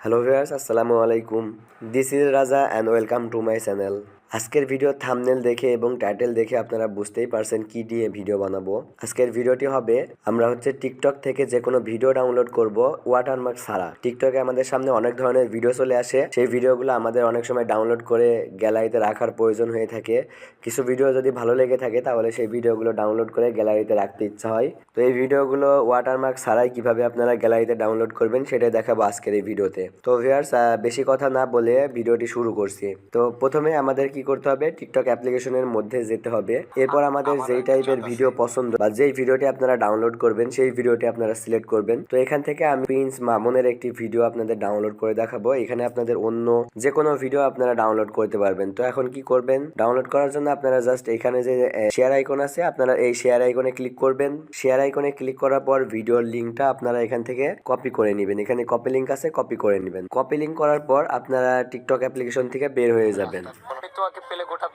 Hello viewers আসসালামু আলাইকুম this is Raja and welcome to my channel আজকের video thumbnail দেখে এবং টাইটেল দেখে আপনারা বুঝতেই পারছেন কি দিয়ে ভিডিও বানাবো। আজকের ভিডিওটি হবে, আমরা হচ্ছে টিকটক থেকে যে কোনো ভিডিও ডাউনলোড করব ওয়াটারমার্ক ছাড়া। টিকটকে আমাদের সামনে অনেক ধরনের ভিডিও চলে আসে। সেই ভিডিওগুলো আমাদের অনেক সময় ডাউনলোড করে গ্যালারিতে রাখার প্রয়োজন হয়ে থাকে। কিছু ভিডিও যদি ভালো লেগে থাকে, তাহলে সেই ভিডিওগুলো ডাউনলোড করে গ্যালারিতে রাখতে ইচ্ছা হয়। তো এই ভিডিওগুলো ওয়াটারমার্ক ছাড়াই কীভাবে আপনারা গ্যালারিতে ডাউনলোড করবেন, সেটাই দেখাবো আজকের এই ভিডিওতে তো। ভিউয়ার্স বেশি কথা না বলে ভিডিওটি শুরু করছি। তো প্রথমে আমাদের কি করতে হবে? টিকটক অ্যাপ্লিকেশনের মধ্যে যেতে হবে। এরপর আমাদের যেই টাইপের ভিডিও পছন্দ বা যেই ভিডিওটি আপনারা ডাউনলোড করবেন সেই ভিডিওটি আপনারা সিলেক্ট করবেন। তো এখান থেকে আমি প্রিন্স মামুনের একটি ভিডিও আপনাদের ডাউনলোড করে দেখাবো। এখানে আপনাদের অন্য যে কোনো ভিডিও আপনারা ডাউনলোড করতে পারবেন। তো এখন কি করবেন? ডাউনলোড করার জন্য আপনারা জাস্ট এখানে যে শেয়ার আইকন আছে আপনারা এই শেয়ার আইকনে ক্লিক করবেন। শেয়ার আইকনে ক্লিক করার পর ভিডিওর লিঙ্কটা আপনারা এখান থেকে কপি করে নেবেন। এখানে কপি লিঙ্ক আছে কপি করে নেবেন। কপি লিঙ্ক করার পর আপনারা টিকটক অ্যাপ্লিকেশন থেকে বের হয়ে যাবেন আমি তোমাকে পেলে গোটা বিশ্ব আমি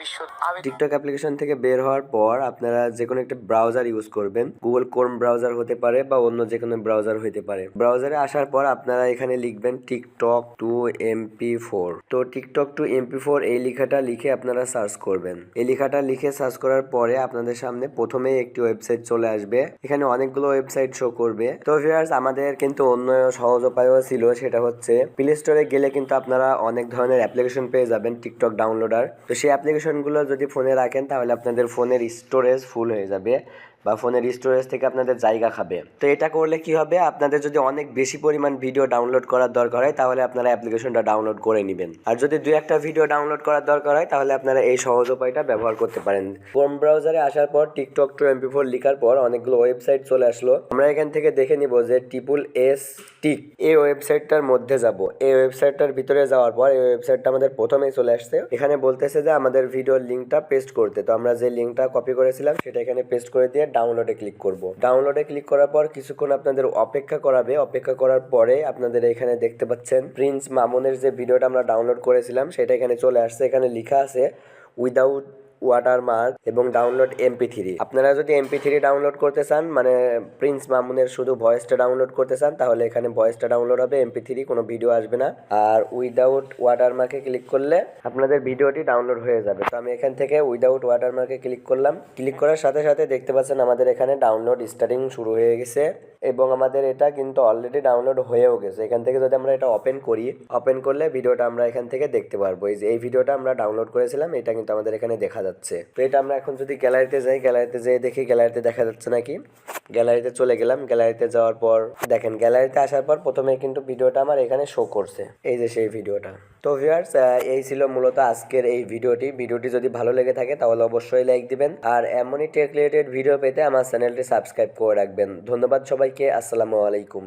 টিকটক অ্যাপ্লিকেশন থেকে বের হওয়ার পর আপনারা যে কোনো একটা ব্রাউজার ইউজ করবেন। গুগল ক্রোম ব্রাউজার হতে পারে বা অন্য যে কোনো ব্রাউজার হতে পারে। ব্রাউজারে আসার পর আপনারা এখানে লিখবেন টিকটক টু এমপি ফোর। তো টিকটক টু এমপি ফোর এই লেখাটা লিখে আপনারা সার্চ করবেন। এই লেখাটা লিখে সার্চ করার পরে আপনাদের সামনে প্রথমেই একটি ওয়েবসাইট চলে আসবে। এখানে অনেকগুলো ওয়েবসাইট শো করবে। তো ভিউয়ার্স আমাদের কিন্তু অন্য সহজ উপায়ও ছিল, সেটা হচ্ছে প্লে স্টোরে গেলে কিন্তু আপনারা অনেক ধরনের অ্যাপ্লিকেশন পেয়ে যাবেন টিকটক ডাউনলোডার তো সেই অ্যাপ্লিকেশনগুলো যদি ফোনে রাখেন, তাহলে আপনাদের ফোনের স্টোরেজ ফুল হয়ে যাবে বা ফোনের স্টোরেজ থেকে আপনাদের জায়গা খাবে। তো এটা করলে কি হবে? আপনাদের যদি অনেক বেশি পরিমাণ ভিডিও ডাউনলোড করার দরকার হয়, তাহলে আপনারা অ্যাপ্লিকেশনটা ডাউনলোড করে নেবেন। আর যদি দুই একটা ভিডিও ডাউনলোড করার দরকার হয়, তাহলে আপনারা এই সহজ উপায়টা ব্যবহার করতে পারেন। ক্রোম ব্রাউজারে আসার পর টিকটক টু এমপি ফোর লিখার পর অনেকগুলো ওয়েবসাইট চলে আসলো। আমরা এখান থেকে দেখে নিব যে টিপুল এস টিক এই ওয়েবসাইটটার মধ্যে যাব। এই ওয়েবসাইটটার ভিতরে যাওয়ার পর, এই ওয়েবসাইটটা আমাদের প্রথমেই চলে আসছে। এখানে বলতেছে যে আমাদের ভিডিওর লিঙ্কটা পেস্ট করতে। তো আমরা যে লিঙ্কটা কপি করেছিলাম, সেটা এখানে পেস্ট করে দিয়ে ডাউনলোডে ক্লিক করব। ডাউনলোডে ক্লিক করার পর কিছুক্ষণ আপনাদের অপেক্ষা করাবে। অপেক্ষা করার পরে আপনাদের এখানে দেখতে পাচ্ছেন প্রিন্স মামুনের যে ভিডিওটা আমরা ডাউনলোড করেছিলাম, সেটা এখানে চলে আসছে। এখানে লেখা আছে উইদাউট ওয়াটারমার্ক এবং ডাউনলোড এমপি থ্রি আপনারা যদি এমপি থ্রি ডাউনলোড করতে চান মানে প্রিন্স মামুনের শুধু ভয়েসটা ডাউনলোড করতে চান, তাহলে এখানে ভয়েসটা ডাউনলোড হবে এমপি থ্রি কোনো ভিডিও আসবে না। আর উইদাউট ওয়াটারমার্কে ক্লিক করলে আপনাদের ভিডিওটি ডাউনলোড হয়ে যাবে। তো আমি এখান থেকে উইদাউট ওয়াটারমার্কে ক্লিক করলাম। ক্লিক করার সাথে সাথে দেখতে পাচ্ছেন আমাদের এখানে ডাউনলোড স্টার্টিং শুরু হয়ে গেছে এবং আমাদের এটা কিন্তু অলরেডি ডাউনলোড হয়েও গেছে। এখান থেকে যদি আমরা এটা ওপেন করি ওপেন করলে ভিডিওটা আমরা এখান থেকে দেখতে পারব। এই যে, এই ভিডিওটা আমরা ডাউনলোড করেছিলাম, এটা কিন্তু আমাদের এখানে দেখা যাচ্ছে। তো এটা আমরা এখন যদি গ্যালারিতে যাই, গ্যালারিতে যেয়ে দেখি, গ্যালারিতে দেখা যাচ্ছে নাকি? গ্যালারিতে চলে গেলাম, গ্যালারিতে যাওয়ার পর দেখেন, গ্যালারিতে আসার পর প্রথমে কিন্তু ভিডিওটা আমার এখানে শো করছে। এই যে সেই ভিডিওটা। তো ভিউয়ার্স এই ছিল মূলত আজকের এই ভিডিওটি। ভিডিওটি যদি ভালো লেগে থাকে তাহলে অবশ্যই লাইক দিবেন। আর এমনই টেক রিলেটেড ভিডিও পেতে আমার চ্যানেলটি সাবস্ক্রাইব করে রাখবেন। ধন্যবাদ সবাইকে, আসসালামু আলাইকুম।